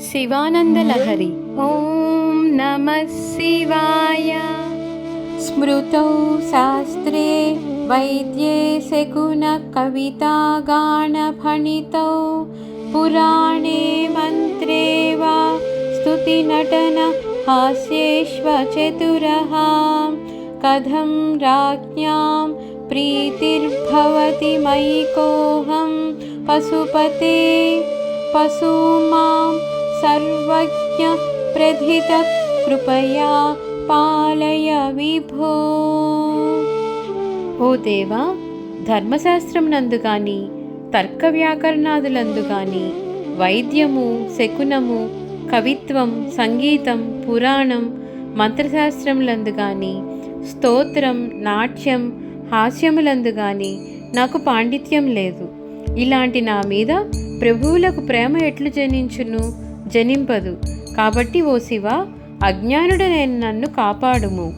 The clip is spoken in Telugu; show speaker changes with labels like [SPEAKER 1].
[SPEAKER 1] शिवानन्दलहरी। ॐ नमः शिवाय।
[SPEAKER 2] स्मृतौ शास्त्रे वैद्ये शगुणकवितागानफणितौ पुराणे मन्त्रे वा स्तुतिनटन स्तुतिनटनहास्येष्वचतुरः कथं राज्ञां प्रीतिर्भवति मयि कोऽहं? पशुपते पशु मां प्रथित कृपया పాలయ విభో
[SPEAKER 1] ఓ దేవా ధర్మశాస్త్రం నందు గాని తర్క వ్యాకరణాదులందు గాని వైద్యము శకునము కవిత్వం సంగీతం పురాణం మంత్రశాస్త్రములందు గాని స్తోత్రం నాట్యం హాస్యములందు గాని నాకు పాండిత్యం లేదు ఇలాంటి నా మీద ప్రభువులకు ప్రేమ ఎట్లు జనించును జనింపదు. కాబట్టి ఓ శివ అజ్ఞానుడనే నన్ను కాపాడుము.